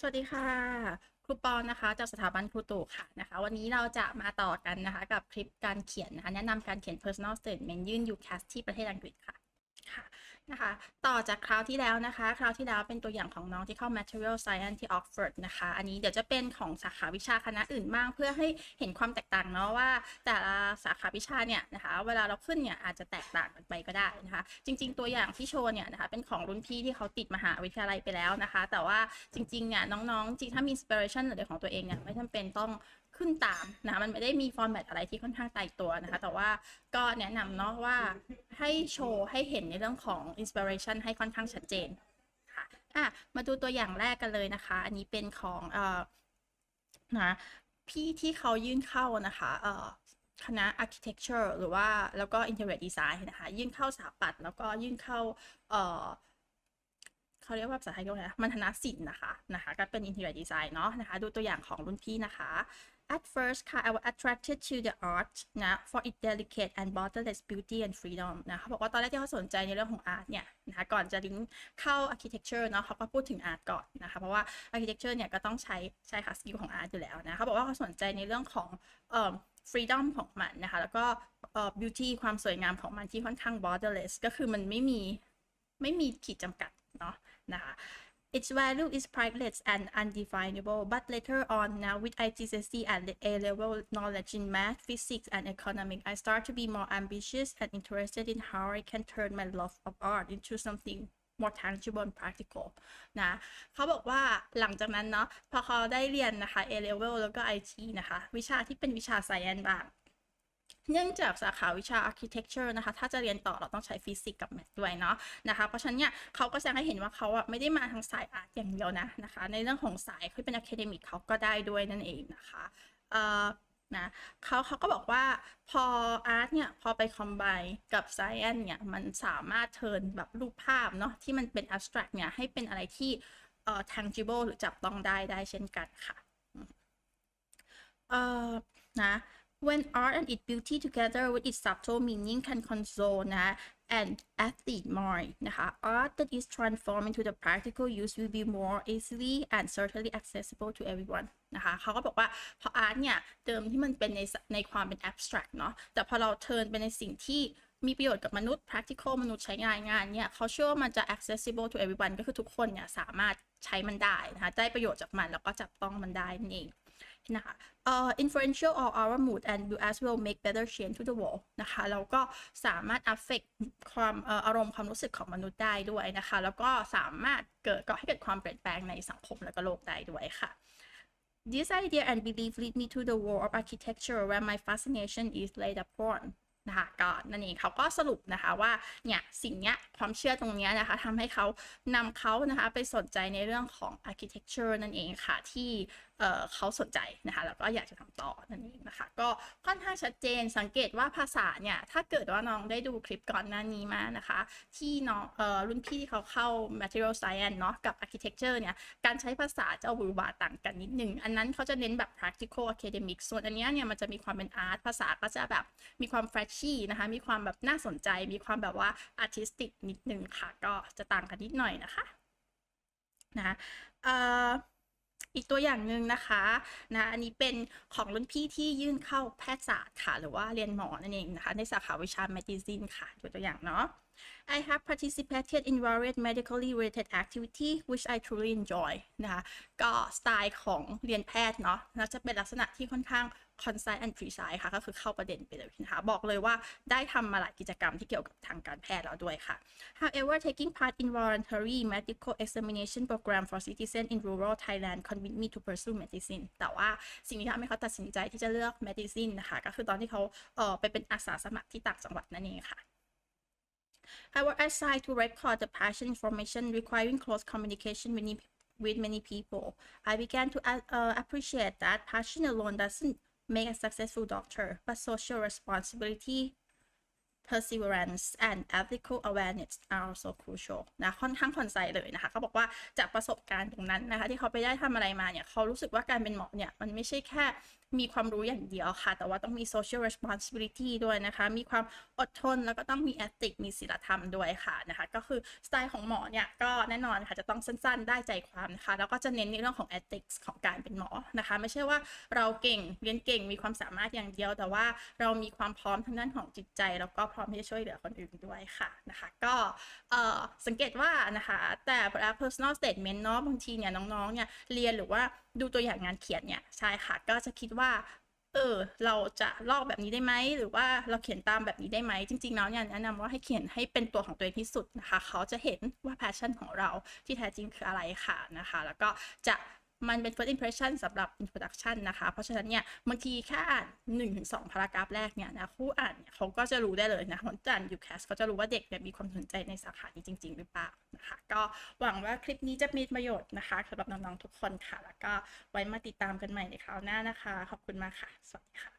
สวัสดีค่ะ ครูปอนนะคะจากสถาบันครูตู่ค่ะนะคะ วันนี้เราจะมาต่อกันนะคะกับคลิปการเขียนนะคะแนะนำการเขียน personal statement ยื่น UCAS ที่ประเทศอังกฤษค่ะค่ะ นะคะ ต่อจากคราวที่แล้วนะคะ คราวที่แล้วเป็นตัวอย่างของน้องที่เข้า material science ที่ Oxford นะคะ อันนี้เดี๋ยวจะเป็นของสาขาวิชาคณะอื่นบ้าง เพื่อให้เห็นความแตกต่างเนาะว่า แต่ละสาขาวิชาเนี่ยนะคะ เวลาเราขึ้นเนี่ยอาจจะแตกต่างกันไปก็ได้นะคะ จริง ๆ ตัวอย่างที่โชว์เนี่ยนะคะ เป็นของรุ่นพี่ที่เขาติดมหาวิทยาลัยไปแล้วนะคะ แต่ว่าจริงๆเนี่ยน้องๆ จริงถ้ามี inspiration หรือของตัวเองเนี่ยไม่จำเป็นต้อง ขึ้นตามนะ มันไม่ได้มีฟอร์แมตอะไรที่ค่อนข้างตายตัวนะคะ แต่ว่าก็แนะนำเนาะว่าให้โชว์ให้เห็นในเรื่องของ inspiration ให้ค่อนข้างชัดเจนค่ะอะ มาดูตัวอย่างแรกกันเลยนะคะ อันนี้เป็นของเอ่อนะพี่ที่เขายื่นเข้านะคะเอ่อคณะ architecture หรือว่าแล้วก็ interior design นะคะ ยื่นเข้าสถาปัตย์แล้วก็ยื่นเข้าเอ่อเขาเรียกว่าภาษาไทยเรียกว่าอะไรนะมันธนศิลป์นะคะนะคะ ก็เป็น interior design เนาะนะคะ ดูตัวอย่างของรุ่นพี่นะคะ At first ค่ะ I was attracted to the art นะ for its delicate and borderless beauty and freedom นะเขาบอกว่าตอนแรกที่เขาสนใจในเรื่องของ art เนี่ยนะคะก่อนจะลิงก์เข้า architecture เนาะเขาก็พูดถึง art ก่อนนะคะเพราะว่า architecture เนี่ยก็ต้องใช้ใช้ค่ะสกิลของ art อยู่แล้วนะเขาบอกว่าเขาสนใจในเรื่องของเอ่อ freedom ของมันนะคะ แล้วก็เอ่อ beauty ความสวยงามของมันที่ค่อนข้าง borderless ก็คือมันไม่มีไม่มีขีดจำกัดเนาะนะคะ Its value is priceless and undefinable, but later on, now with IGCSE and A-level knowledge in math, physics, and economics, I start to be more ambitious and interested in how I can turn my love of art into something more tangible and practical นะเขาบอกว่าหลังจากนั้นเนาะพอเขาได้เรียนนะคะ A-level แล้วก็ IT นะคะ วิชาที่เป็นวิชา science บ้าง เนื่องจากสาขาวิชา architecture นะคะ ถ้าจะเรียนต่อเราต้องใช้ฟิสิกส์กับแมทด้วยเนาะนะคะ เพราะฉะนั้นเนี่ยเขาก็แสดงให้เห็นว่าเขาอะไม่ได้มาทางสายอาร์ตอย่างเดียวนะนะคะ ในเรื่องของสายที่เป็น academic เขาก็ได้ด้วยนั่นเองนะคะเอ่อนะเขาเขาก็บอกว่าพออาร์ตเนี่ยพอไปคอมไบกับ science เนี่ยมันสามารถเทิร์นแบบรูปภาพเนาะที่มันเป็น abstract เนี่ยให้เป็นอะไรที่เอ่อ tangible หรือจับต้องได้ได้เช่นกันค่ะเอ่อนะ when art and its beauty together with its subtle meaning can console นะ and athlete mind นะคะ art that is transformed into the practical use will be more easily and certainly accessible to everyone นะคะเขาก็บอกว่าพอ art เนี่ย เดิมที่มันเป็นในในความเป็น abstract เนาะแต่พอเราเทิร์นเป็นในสิ่งที่มีประโยชน์กับมนุษย์ practical มนุษย์ใช้งานงานเนี่ยเขาเชื่อว่ามันจะ accessible to everyone ก็คือทุกคนเนี่ยสามารถใช้มันได้นะคะได้ประโยชน์จากมันแล้วก็จับต้องมันได้นั่นเอง นะคะเอ่อ influential on our mood and you as well make better change to the world นะคะแล้วก็สามารถ affect ความเอ่ออารมณ์ความรู้สึกของมนุษย์ได้ด้วยนะคะ แล้วก็สามารถเกิดก่อให้เกิดความเปลี่ยนแปลงในสังคมและก็โลกได้ด้วยค่ะ This idea and belief lead me to the world of architecture where my fascination is laid upon นะคะก็นั่นเองเขาก็สรุปนะคะว่าเนี่ยสิ่งเนี้ยความเชื่อตรงเนี้ยนะคะทำให้เขานำเขานะคะไปสนใจในเรื่องของ architecture นั่นเองค่ะที่ เเขาสนใจนะคะแล้วก็อยากจะทำต่อนั่นเองนะคะ ก็ค่อนข้างชัดเจนสังเกตว่าภาษาเนี่ยถ้าเกิดว่าน้องได้ดูคลิปก่อนหน้านี้มานะคะ ที่น้องเอ่อรุ่นพี่ที่เขาเข้า material science เนาะกับ architecture เนี่ยการใช้ภาษาจะวิวาต่างกันนิดนึง อันนั้นเขาจะเน้นแบบ practical academic ส่วนอันนี้เนี่ยมันจะมีความเป็น art ภาษาก็จะแบบมีความ flashy นะคะมีความแบบน่าสนใจ มีความแบบว่า artistic นิดนึงค่ะ ก็จะต่างกันนิดหน่อยนะคะนะเอ่อ อีกตัวอย่างหนึ่งนะคะนะอันนี้เป็นของรุ่นพี่ที่ยื่นเข้าแพทยศาสตร์ค่ะ หรือว่าเรียนหมอนั่นเองนะคะ ในสาขาวิชา medicine ค่ะตัวอย่างเนาะ I have participated in various medically related activity which I truly enjoy นะคะก็สไตล์ของเรียนแพทย์เนาะน่าจะเป็นลักษณะที่ค่อนข้าง concise and precise ค่ะก็คือเข้าประเด็นไปเลยนะคะบอกเลยว่าได้ทำมาหลายกิจกรรมที่เกี่ยวกับทางการแพทย์แล้วด้วยค่ะ However taking part in voluntary medical examination program for citizens in rural Thailand convinced me to pursue medicine แต่ว่าสิ่งที่ทำให้เขาตัดสินใจที่จะเลือก medicine นะคะก็คือตอนที่เขาเออไปเป็นอาสาสมัครที่ต่างจังหวัดนั่นเองค่ะ I was assigned to record the patient information requiring close communication with many, with many people. I began to uh, uh, appreciate that passion alone doesn't make a successful doctor, but social responsibility perseverance and ethical awareness are also crucial นะค่อนข้างคอนไซเลยนะคะเขาบอกว่าจากประสบการณ์ตรงนั้นนะคะ ที่เขาไปได้ทำอะไรมาเนี่ยเขารู้สึกว่าการเป็นหมอเนี่ย มันไม่ใช่แค่ มีความรู้อย่างเดียวค่ะ แต่ว่าต้องมี social responsibility ด้วยนะคะ มีความอดทนแล้วก็ต้องมี ethic มีศีลธรรมด้วยค่ะนะคะ ก็คือสไตล์ของหมอเนี่ยก็แน่นอนค่ะจะต้องสั้นๆ ได้ใจความนะคะ แล้วก็จะเน้นในเรื่องของ ethics ของการเป็นหมอนะคะ ไม่ใช่ว่าเราเก่งเรียนเก่งมีความสามารถอย่างเดียว แต่ว่าเรามีความพร้อมทางด้านของจิตใจ แล้วก็พร้อมที่จะช่วยเหลือคนอื่นด้วยค่ะนะคะ ก็สังเกตว่านะคะแต่ personal statement เนาะบางทีเนี่ยน้องๆเนี่ยเรียนหรือว่า ดูตัวอย่างงานเขียนเนี่ยใช่ค่ะ ก็จะคิดว่าเออเราจะลอกแบบนี้ได้ไหมหรือว่าเราเขียนตามแบบนี้ได้ไหมจริงๆแล้วเนี่ยแนะนำว่าให้เขียนให้เป็นตัวของตัวเองที่สุดนะคะ เขาจะเห็นว่าแพชชั่นของเราที่แท้จริงคืออะไรค่ะนะคะ แล้วก็จะ มันเป็น first impression สำหรับ introduction นะคะ เพราะฉะนั้นเนี่ยบางทีแค่อ่าน1-2พารากราฟแรกเนี่ยนะผู้อ่านเนี่ยเขาก็จะรู้ได้เลยนะคนอ่าน UCAS เขาจะรู้ว่าเด็กเนี่ยมีความสนใจในสาขานี้จริง ๆ หรือเปล่านะคะ ก็หวังว่าคลิปนี้จะมีประโยชน์นะคะสำหรับน้อง ๆ ทุกคนค่ะ แล้วก็ไว้มาติดตามกันใหม่ในคราวหน้านะคะ ขอบคุณมากค่ะ สวัสดีค่ะ